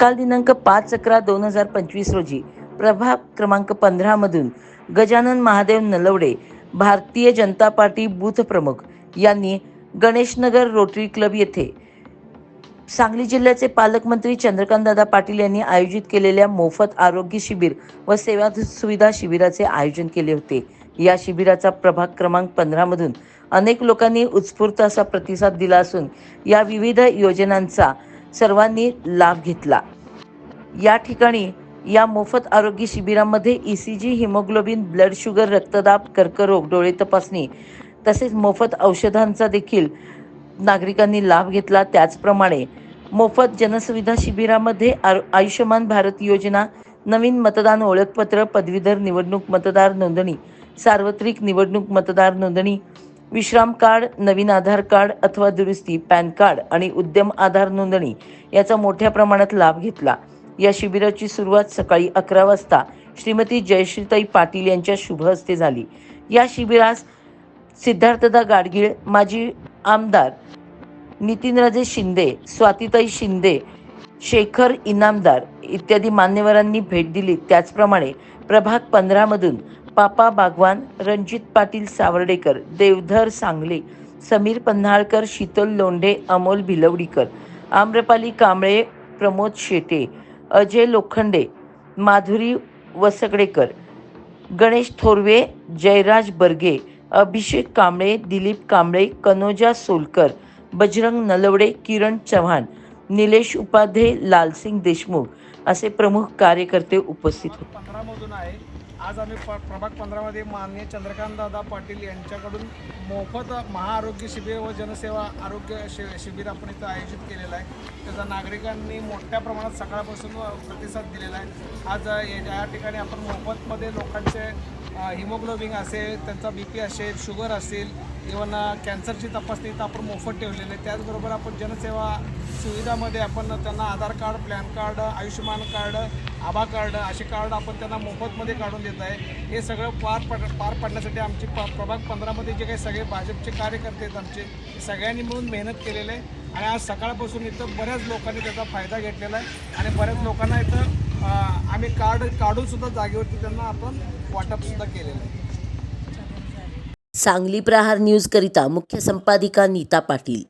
काल दिनांक पाच अकरा दोन हजार पंचवीस रोजी प्रभाग क्रमांक पंधरा मधून गजानन महादेव नलवडे भारतीय जनता पार्टी बूथ प्रमुख यांनी गणेशनगर रोटरी क्लब येथे सांगली जिल्ह्याचे पालकमंत्री चंद्रकांतदादा पाटील यांनी आयोजित केलेल्या मोफत आरोग्य शिबिर व सेवा सुविधा शिबिराचे आयोजन केले होते. या शिबिराचा प्रभाग क्रमांक पंधरामधून अनेक लोकांनी उत्स्फूर्त असा प्रतिसाद दिला असून या विविध योजनांचा सर्वांनी लाभ घेतला. या ठिकाणी या मोफत आरोग्य शिबिरामध्ये E C G haemoglobin blood sugar रक्तदाब कर्करोग डोळे तपासणी तसेच मोफत औषधांचा देखील नागरिकांनी लाभ घेतला. त्याचप्रमाणे मोफत जनसुविधा शिबिरामध्ये आयुष्यमान भारत योजना नवीन मतदान ओळखपत्र पदवीधर निवडणूक मतदार नोंदणी सार्वत्रिक निवडणूक मतदार नोंदणी विश्राम कार्ड नवीन आधार कार्ड अथवा दुरुस्ती पॅन कार्ड आणि उद्यम आधार नोंदणी याचा मोठ्या प्रमाणात लाभ घेतला. या शिबिराची सुरुवात सकाळी अकरा वाजता श्रीमती जयश्रीताई पाटील यांच्या शुभ हस्ते झाली. या शिबिरास सिद्धार्थदा गाडगीळ माजी आमदार नितीनराजे शिंदे स्वातीताई शिंदे शेखर इनामदार इत्यादी मान्यवरांनी भेट दिली. त्याचप्रमाणे प्रभाग पंधरामधून पापा बागवान रणजित पाटील सावर्डेकर देवधर सांगले समीर पन्हाळकर शीतल लोंढे अमोल भिलवडीकर आम्रपाली कांबळे प्रमोद शेटे अजय लोखंडे माधुरी वसगडेकर गणेश थोरवे जयराज बर्गे अभिषेक कांबळे दिलीप कांबळे कनोजा सोलकर बजरंग नलवडे किरण चव्हाण निलेश उपाध्ये लालसिंग देशमुख असे प्रमुख कार्यकर्ते उपस्थित होते. आज आम्ही प प्रभाग पंधरामध्ये माननीय चंद्रकांतदादा पाटील यांच्याकडून मोफत महाआरोग्य शिबिर व जनसेवा आरोग्य शि शिबिर आपण इथं आयोजित केलेलं आहे. त्याचा नागरिकांनी मोठ्या प्रमाणात सकाळपासून प्रतिसाद दिलेला आहे. आज या ठिकाणी आपण मोफतमध्ये लोकांचे हिमोग्लोबिन असेल त्यांचा बी पी असेल शुगर असेल इवन कॅन्सरची तपासणी इथं आपण मोफत ठेवलेली आहे. त्याचबरोबर आपण जनसेवा सुविधामध्ये आपण त्यांना Aadhaar card plan card Ayushman card Abha card असे कार्ड आपण त्यांना मोफतमध्ये काढून देत आहे. हे सगळं पार पड पार पाडण्यासाठी आमची प प्रभाग पंधरामध्ये जे काही सगळे भाजपचे कार्यकर्ते आहेत आमचे सगळ्यांनी मिळून मेहनत केलेलं आहे. आणि आज सकाळपासून इथं बऱ्याच लोकांनी त्याचा फायदा घेतलेला आहे. आणि बऱ्याच लोकांना इथं आम्ही कार्ड काढूनसुद्धा जागेवरती त्यांना आपण वाटपसुद्धा केलेलं आहे. सांगली प्रहार न्यूज करिता मुख्य संपादिका नीता पाटील.